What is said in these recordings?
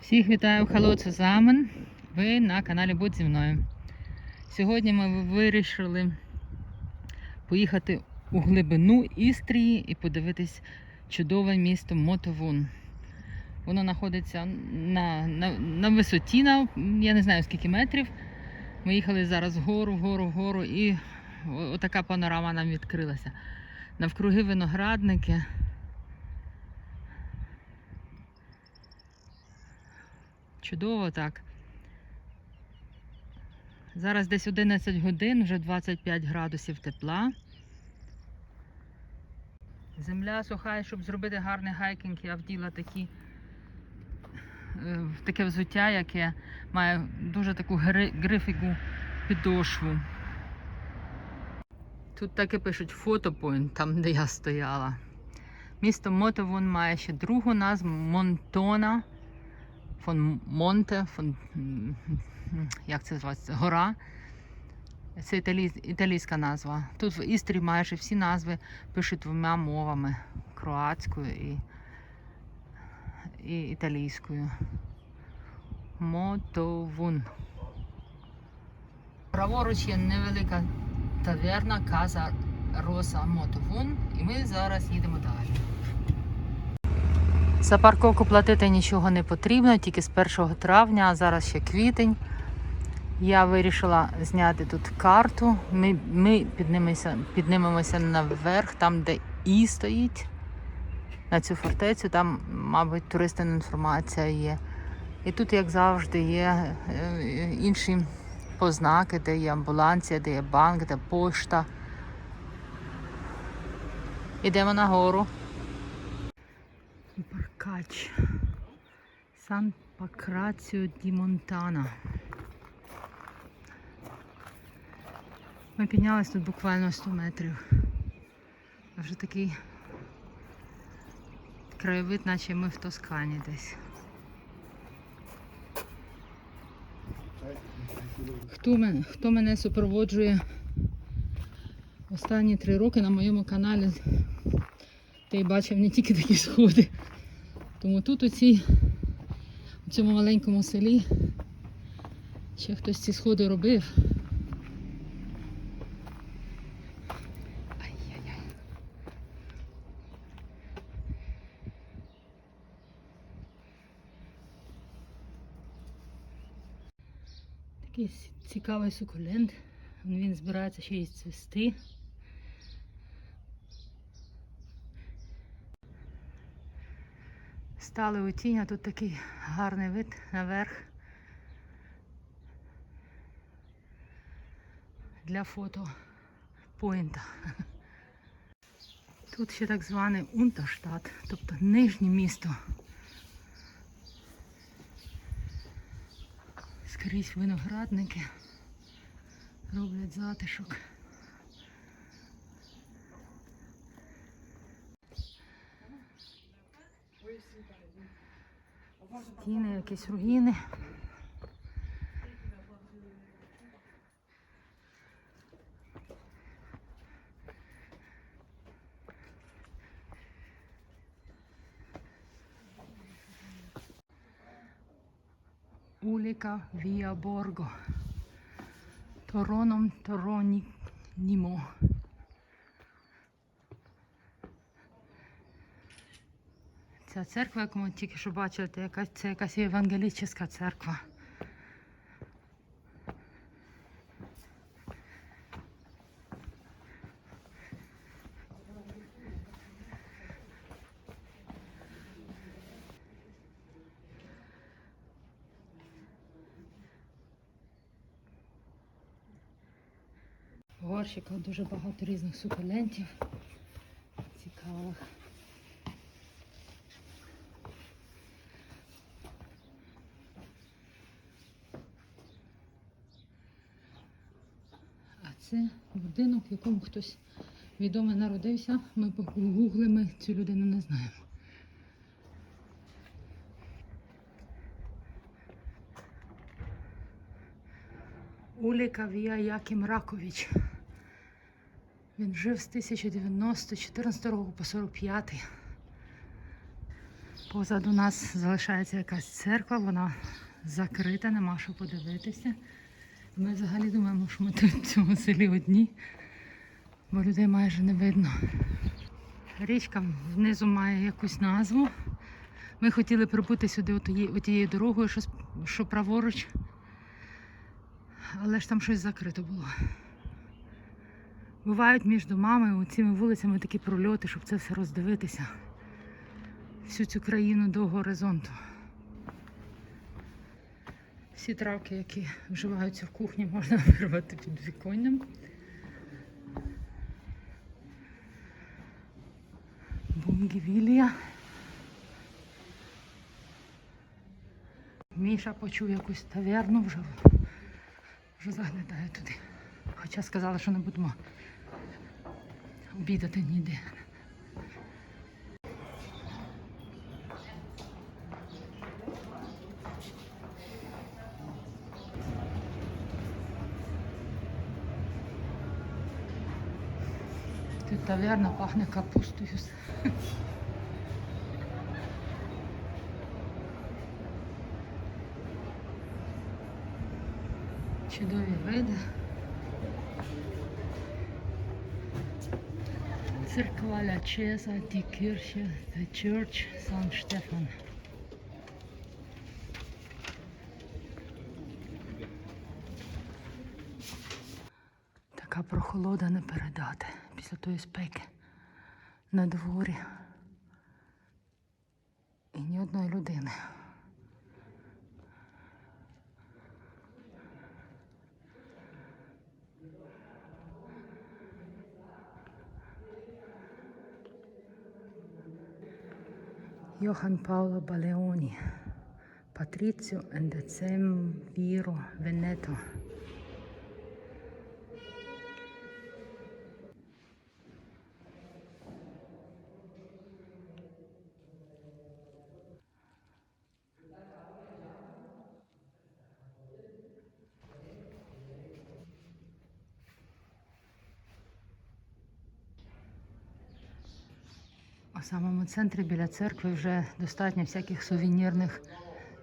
Всіх вітаю Hello Цузамен. Ви на каналі Будь зі мною. Сьогодні ми вирішили поїхати у глибину Істрії і подивитись чудове місто Мотовун. Воно знаходиться на, на, на висоті, на, я не знаю скільки метрів. Ми їхали зараз вгору, вгору, вгору і отака панорама нам відкрилася. Навкруги виноградники. Чудово так. Зараз десь 11 годин, вже 25 градусів тепла. Земля суха, щоб зробити гарний хайкінг, я вділа такі, е, таке взуття, яке має дуже таку гри- грифіку підошву. Тут так пишуть фотопойнт, там де я стояла. Місто Мотовун має ще другу назву Монтона фон Монте, фон, як це називається? Гора. Це італій, італійська назва. Тут в Істрі майже всі назви пишуть двома мовами кроатською і, і італійською. Мотовун. Праворуч є невелика таверна Каза Роса Мотовун. І ми зараз їдемо далі. За парковку платити нічого не потрібно, тільки з 1 травня, а зараз ще квітень. Я вирішила зняти тут карту. Ми, ми піднимемося, піднимемося наверх, там, де І стоїть, на цю фортецю. Там, мабуть, туристична інформація є. І тут, як завжди, є е, інші познаки, де є амбуланція, де є банк, де пошта. Ідемо нагору. Баркач. Сан Пакраціо ді Монтана. Ми піднялись тут буквально 100 метрів. А Вже такий краєвид, наче ми в Тоскані десь. Хто мене, хто мене супроводжує останні три роки на моєму каналі, той бачив не тільки такі сходи. Тому тут у, цій, у цьому маленькому селі ще хтось ці сходи робив. Такий цікавий сукулент. Він збирається ще й цвісти. Стали у тінь, а тут такий гарний вид наверх. Для фото поінта. Тут ще так званий Унтерштадт, тобто нижнє місто. Скрізь виноградники роблять затишок. Стіни, якісь руїни. Уліка Віа Борго. Тороном Торонімо. Ця церква, яку ми тільки що бачили, це якась, це якась євангелічна церква. В горщиках дуже багато різних сукулентів. Цікавих. А це будинок, в якому хтось відомий народився. Ми погугли, ми цю людину не знаємо. Уліка Вія Яким Ракович. Він жив з 1094 року по 45. Позаду нас залишається якась церква, вона закрита, нема що подивитися. Ми взагалі думаємо, що ми тут в цьому селі одні, бо людей майже не видно. Річка внизу має якусь назву. Ми хотіли прибути сюди отією, дорогою, що, що праворуч, але ж там щось закрито було. Бувають між домами, цими вулицями такі прольоти, щоб це все роздивитися. Всю цю країну до горизонту. Всі травки, які вживаються в кухні, можна вирвати під віконням. Бунгівілія. Міша почув якусь таверну, вже, вже заглядає туди. Хоча сказали, що не будемо обідати ніде. Тут таверна пахне капустою. Чудові види. Церква Ля Kirche, the Church, Сан Штефан. Така прохолода не передати після тої спеки на дворі. І ні одної людини. Johann Paolo Baleoni, Patrizio and Viro Veneto. У самому центрі біля церкви вже достатньо всяких сувенірних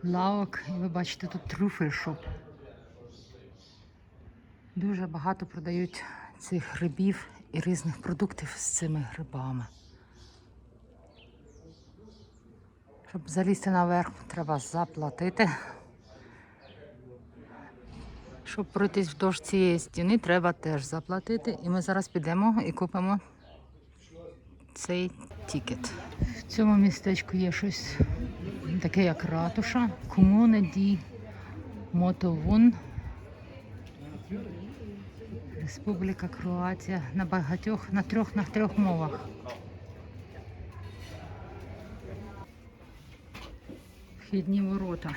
лавок. І ви бачите тут трюфель-шоп. Дуже багато продають цих грибів і різних продуктів з цими грибами. Щоб залізти наверх, треба заплатити. Щоб пройтись вдовж цієї стіни, треба теж заплатити. І ми зараз підемо і купимо цей тікет. В цьому містечку є щось таке, як ратуша. Комуне ді Мотовун. Республіка Кроатія на багатьох, на трьох, на трьох мовах. Вхідні ворота.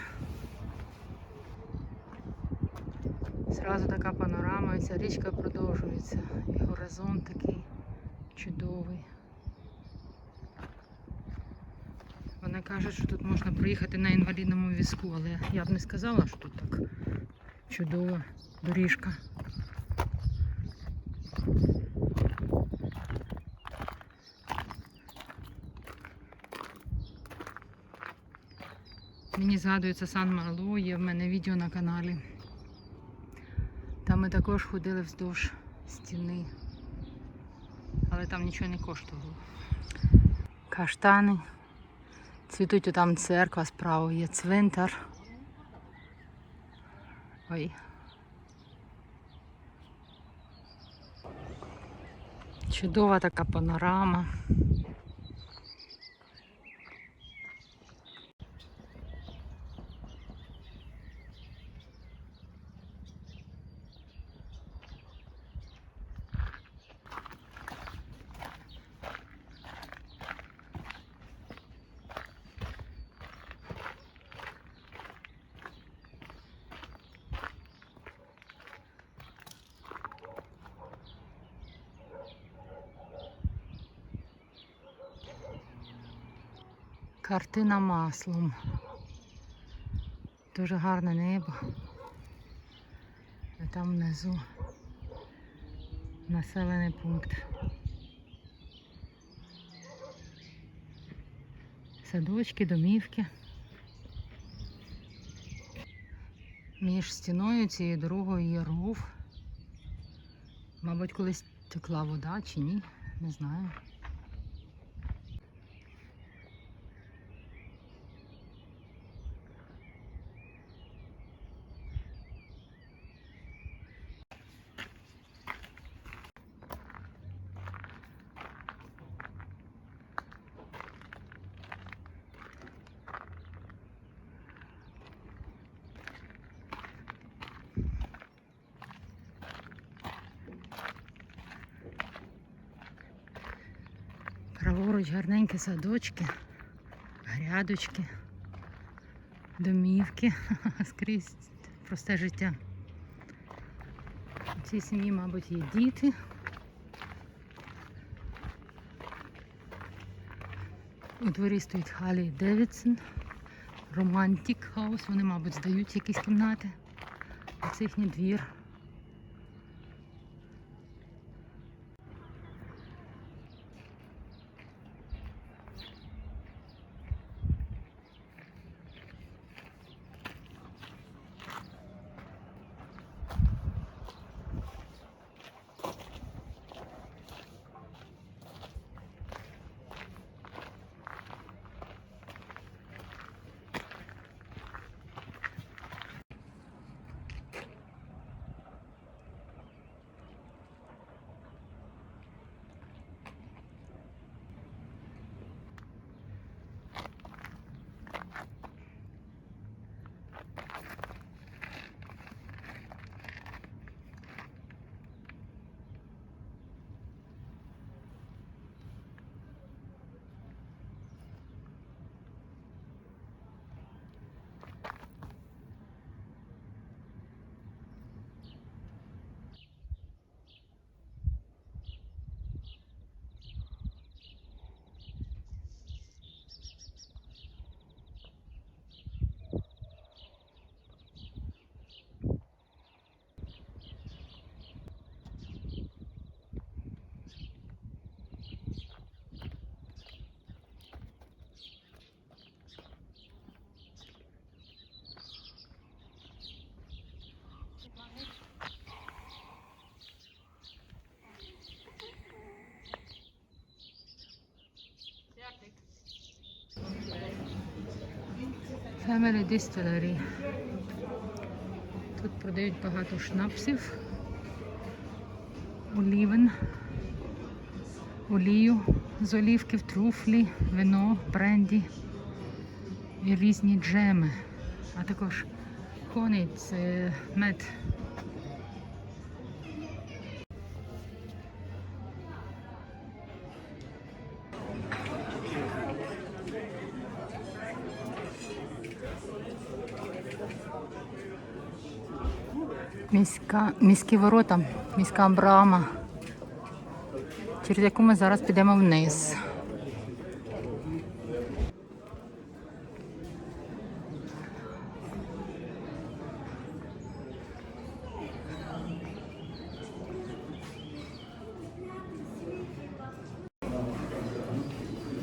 Зразу така панорама, ця річка продовжується. І горизонт такий чудовий. Вони кажуть, що тут можна проїхати на інвалідному візку, але я б не сказала, що тут так чудова доріжка. Мені згадується Сан Мало, є в мене відео на каналі. Там ми також ходили вздовж стіни, але там нічого не коштувало. Каштани. Цвітуть там церква, справа є цвинтар. Ой. Чудова така панорама. Картина маслом. Дуже гарне небо. А там внизу населений пункт. Садочки, домівки. Між стіною цією дорогою є ров. Мабуть, колись текла вода чи ні, не знаю. Праворуч гарненькі садочки, грядочки, домівки. Скрізь просте життя. У цій сім'ї, мабуть, є діти. У дворі стоїть Халі Девідсон, Романтик Хаус. Вони, мабуть, здають якісь кімнати. Це їхній двір. Family Distillery. Тут продають багато шнапсів, олівен, олію з олівків, труфлі, вино, бренді і різні джеми, а також конець, це мед. Міська, міські ворота, міська брама, через яку ми зараз підемо вниз.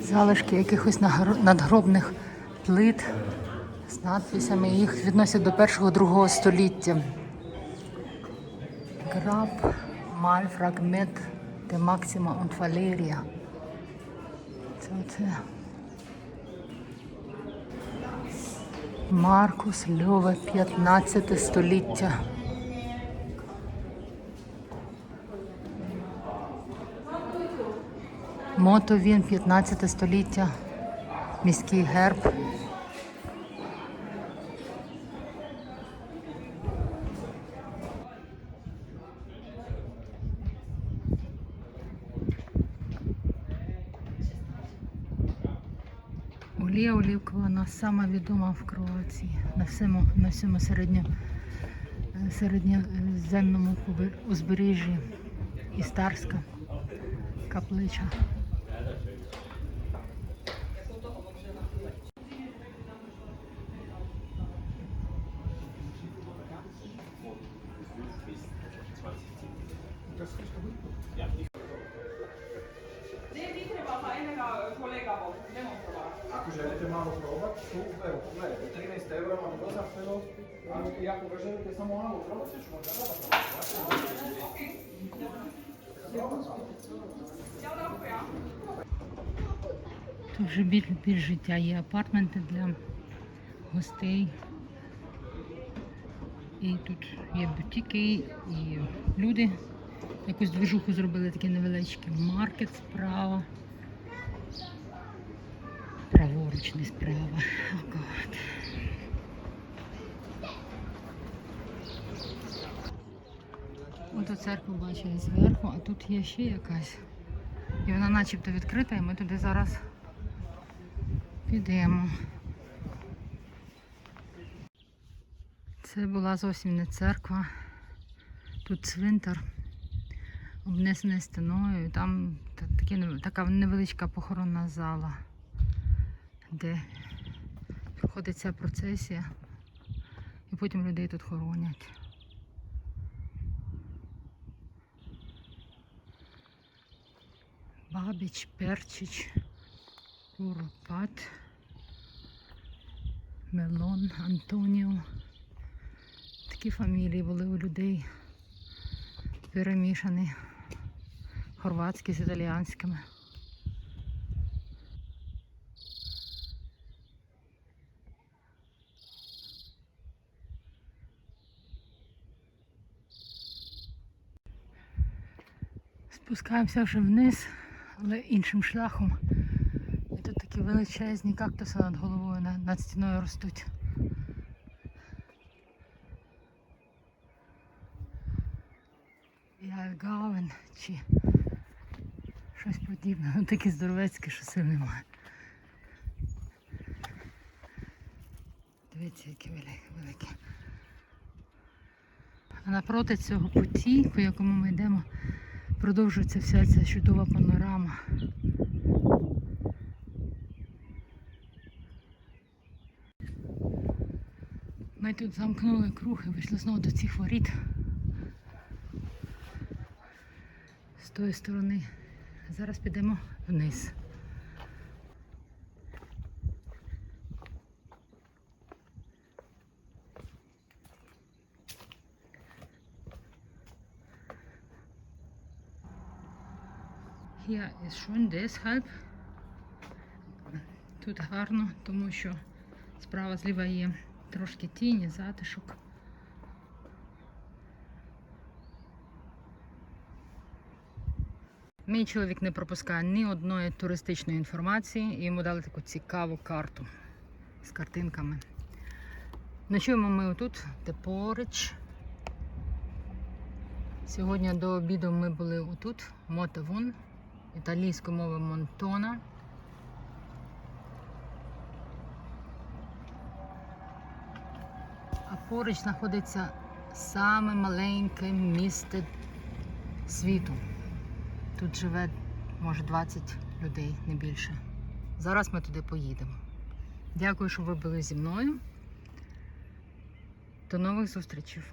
Залишки якихось надгробних плит з надписями. Їх відносять до першого-другого століття. Grab mal Fragment de Maxima und Valeria. Це оце. Маркус Льове, 15 століття. Мотовін, 15 століття. Міський герб. Олія олівкова, вона сама відома в Кроації на всьому, на всьому середньо, е, середньоземному узбережжі. Істарська каплича. ако желете малко пробват, супер, гледайте, 13 евро, ама го захвено, и ако го желете само малко пробват, ще му трябва да Тут вже більш життя є апартменти для гостей. І тут є бутіки, і люди. Якусь движуху зробили такий невеличкий маркет справа. Праворуч, не справа. О, God. Ото церкву бачили зверху, а тут є ще якась. І вона начебто відкрита, і ми туди зараз підемо. Це була зовсім не церква. Тут цвинтар, обнесений стіною, там така невеличка похоронна зала, де проходить ця процесія, і потім людей тут хоронять. Бабіч, Перчич, Куропат, Мелон, Антоніо. Такі фамілії були у людей перемішані хорватські з італіянськими. Спускаємося вже вниз, але іншим шляхом. І тут такі величезні кактуси над головою, над стіною ростуть. Ялгавен чи щось подібне. Ну такі здоровецькі, що сил немає. Дивіться, які великі, великі. А напроти цього путі, по якому ми йдемо, продовжується вся ця чудова панорама. Ми тут замкнули круг і вийшли знову до цих воріт. З тої сторони. Зараз підемо вниз. Ist schön deshalb. Тут гарно, тому що справа зліва є трошки тіні, затишок. Мій чоловік не пропускає ні одної туристичної інформації і йому дали таку цікаву карту з картинками. Ночуємо ми отут, де поруч. Сьогодні до обіду ми були отут, Мотовун, італійською мовою Монтона. А поруч знаходиться саме маленьке місто світу. Тут живе, може, 20 людей, не більше. Зараз ми туди поїдемо. Дякую, що ви були зі мною. До нових зустрічей.